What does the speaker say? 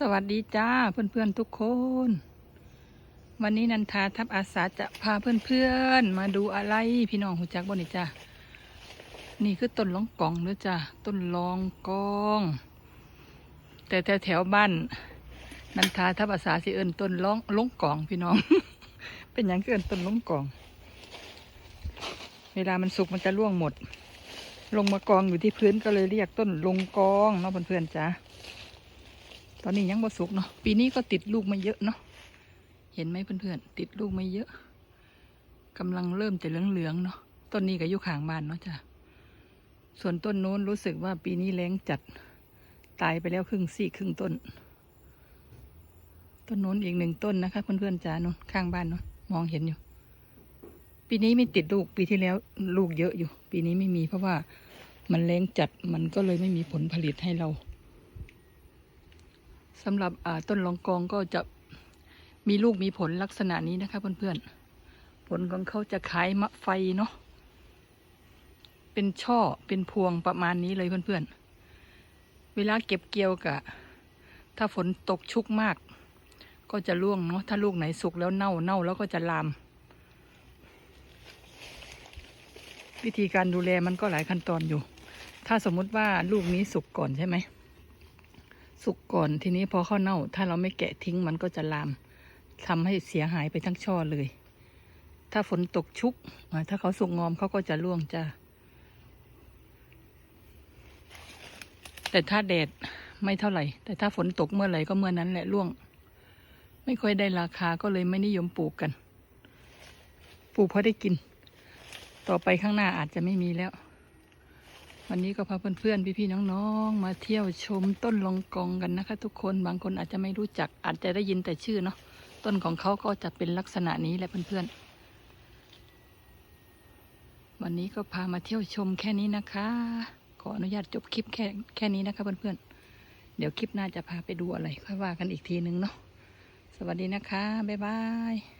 สวัสดีจ้าเพื่อนๆทุกคน วันนี้นันทาทับอาสาจะพาเพื่อนๆ มาดูอะไรพี่น้องหูจักบ่นี่จ้านี่คือต้นลองกองเด้อจ้าต้นลองกอง แต่แถวแถวๆบ้านนันทาทับอาสาสิเอินต้นลองลงกองพี่น้อง เป็นอย่างคือเอินต้นลงกอง เวลามันสุกมันจะร่วงหมด ลงมากองอยู่ที่พื้นก็เลยเรียกต้นลงกองเนาะเพื่อนๆจ้า อนนี้ยังบ่สุกเนาะ ปีนี้ก็ติดลูกไม่เยอะเนาะ เห็นไหมเพื่อนๆ ติดลูกไม่เยอะกำลังเริ่มจะเหลืองๆเนาะ ต้นนี้ก็อยู่ข้างบ้านเนาะจ้ะ ส่วนต้นโน้นรู้สึกว่าปีนี้แรงจัด ตายไปแล้วครึ่งซี่ครึ่งต้น ต้นโน้นอีกหนึ่งต้นนะคะเพื่อนๆจ้านู้นข้างบ้านเนาะมองเห็นอยู่ ปีนี้ไม่ติดลูก ปีที่แล้วลูกเยอะอยู่ ปีนี้ไม่มีเพราะว่ามันแรงจัด มันก็เลยไม่มีผลผลิตให้เรา สำหรับต้นลองกองก็จะมีลูกมีผลลักษณะนี้นะคะเพื่อนๆ ผลของเขาจะคล้ายมะไฟเนาะ เป็นช่อเป็นพวงประมาณนี้เลยเพื่อนๆ เวลาเก็บเกี่ยวกะ ถ้าฝนตกชุกมาก ก็จะร่วงเนาะ ถ้าลูกไหนสุกแล้วเน่าเน่าแล้วก็จะลาม วิธีการดูแลมันก็หลายขั้นตอนอยู่ ถ้าสมมุติว่าลูกนี้สุกก่อนใช่ไหม สุกก่อนทีนี้พอข้าวเน่า ถ้าเราไม่แกะทิ้งมันก็จะลามทำให้เสียหายไปทั้งช่อเลย ถ้าฝนตกชุก ถ้าเขาสุกงอมเขาก็จะร่วงจ้าแต่ถ้าแดดไม่เท่าไหร่ แต่ถ้าฝนตกเมื่อไหร่ก็เมื่อนั้นแหละร่วง ไม่ค่อยได้ราคาก็เลยไม่นิยมปลูกกัน ปลูกเพราะได้กิน ต่อไปข้างหน้าอาจจะไม่มีแล้ว วันนี้ก็พาเพื่อนๆ พี่ๆ น้องๆ มาเที่ยวชมต้นลองกองกันนะคะ ทุกคน บางคนอาจจะไม่รู้จัก อาจจะได้ยินแต่ชื่อเนาะ ต้นของเขาก็จะเป็นลักษณะนี้แหละเพื่อนๆ วันนี้ก็พามาเที่ยวชมแค่นี้นะคะ ขออนุญาตจบคลิปแค่แค่นี้นะคะเพื่อนๆ เดี๋ยวคลิปหน้าจะพาไปดูอะไรค่อยว่ากันอีกทีนึงเนาะ สวัสดีนะคะ บ๊ายบาย